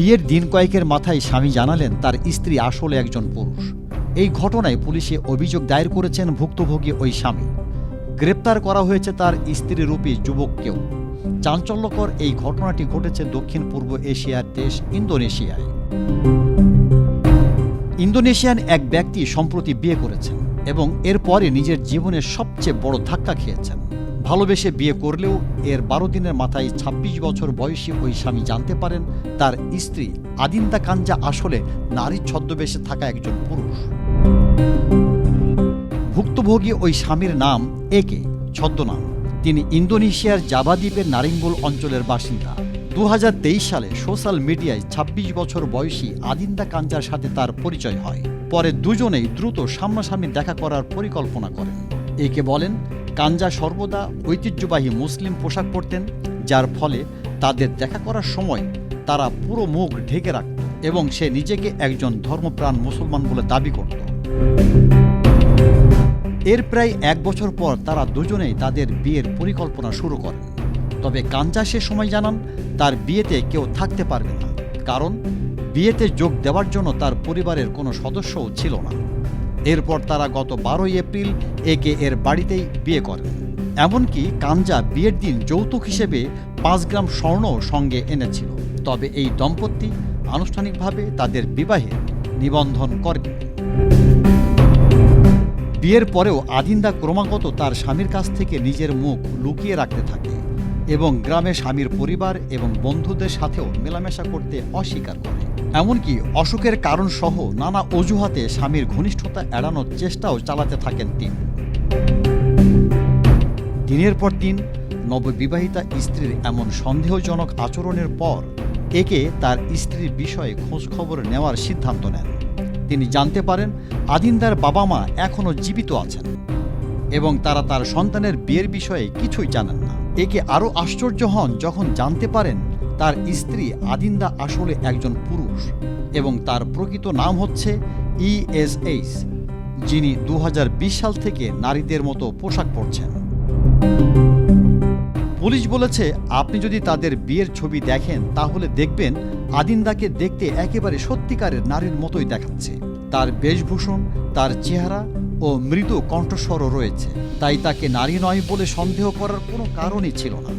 বিয়ের দিন কয়েকের মাথায় স্বামী জানালেন তার স্ত্রী আসলে একজন পুরুষ। এই ঘটনায় পুলিশে অভিযোগ দায়ের করেছেন ভুক্তভোগী ওই স্বামী। গ্রেপ্তার করা হয়েছে তার স্ত্রীরূপী যুবককেও। চাঞ্চল্যকর এই ঘটনাটি ঘটেছে দক্ষিণ পূর্ব এশিয়ার দেশ ইন্দোনেশিয়ায়। ইন্দোনেশিয়ান এক ব্যক্তি সম্প্রতি বিয়ে করেছেন এবং এরপরে নিজের জীবনের সবচেয়ে বড় ধাক্কা খেয়েছেন। ভালোবেসে বিয়ে করলেও এর বারো দিনের মাথায় ২৬ বছর বয়সী ওই স্বামী জানতে পারেন তার স্ত্রী আদিন্দা কাঞ্জা আসলে নারীর ছদ্মবেশে থাকা একজন পুরুষ। ভুক্তভোগী ওই স্বামীর নাম একে ছদ্মনাম। তিনি ইন্দোনেশিয়ার জাভা দ্বীপের নারিঙ্গুল অঞ্চলের বাসিন্দা। দু হাজার তেইশ সালে সোশ্যাল মিডিয়ায় ২৬ বছর বয়সী আদিন্দা কাঞ্জার সাথে তার পরিচয় হয়। পরে দুজনেই দ্রুত সামনাসামনি দেখা করার পরিকল্পনা করেন। একে বলেন কাঞ্জা সর্বদা ঐতিহ্যবাহী মুসলিম পোশাক পরতেন, যার ফলে তাদের দেখা করার সময় তারা পুরো মুখ ঢেকে রাখত এবং সে নিজেকে একজন ধর্মপ্রাণ মুসলমান বলে দাবি করত। এর প্রায় এক বছর পর তারা দুজনেই তাদের বিয়ের পরিকল্পনা শুরু করেন। তবে কাঞ্জা সে সময় জানান, তার বিয়েতে কেউ থাকতে পারবে না, কারণ বিয়েতে যোগ দেওয়ার জন্য তার পরিবারের কোনো সদস্যও ছিল না। এরপর তারা গত বারোই এপ্রিল একে এর বাড়িতেই বিয়ে করেন এমনকি কাঞ্জা বিয়ের দিন যৌতুক হিসেবে পাঁচ গ্রাম স্বর্ণ সঙ্গে এনেছিল। তবে এই দম্পতি আনুষ্ঠানিকভাবে তাদের বিবাহে নিবন্ধন করেনি। বিয়ের পরেও আদিন্দা ক্রমাগত তার স্বামীর কাছ থেকে নিজের মুখ লুকিয়ে রাখতে থাকে এবং গ্রামে স্বামীর পরিবার এবং বন্ধুদের সাথেও মেলামেশা করতে অস্বীকার করে। এমনকি অসুখের কারণ সহ নানা অজুহাতে স্বামীর ঘনিষ্ঠতা এড়ানোর চেষ্টাও চালাতে থাকেন তিনি। দিনের পর দিন নববিবাহিতা স্ত্রীর এমন সন্দেহজনক আচরণের পর একে তার স্ত্রীর বিষয়ে খোঁজ খবর নেওয়ার সিদ্ধান্ত নেন। তিনি জানতে পারেন আদিন্দার বাবা মা এখনও জীবিত আছেন এবং তারা তার সন্তানের বিয়ের বিষয়ে কিছুই জানেন না। একে আরও আশ্চর্য হন যখন জানতে পারেন তার স্ত্রী আদিন্দা আসলে একজন পুরুষ এবং তার প্রকৃত নাম হচ্ছে ইএসএইচ যিনি দু হাজার বিশ সাল থেকে নারীদের মতো পোশাক পরছেন। পুলিশ বলেছে, আপনি যদি তাদের বিয়ের ছবি দেখেন, তাহলে দেখবেন আদিন্দাকে দেখতে একেবারে সত্যিকারের নারীর মতোই দেখাচ্ছে। তার বেশভূষণ, তার চেহারা ও মৃদু কণ্ঠস্বরও রয়েছে। তাই তাকে নারী নয় বলে সন্দেহ করার কোনো কারণই ছিল না।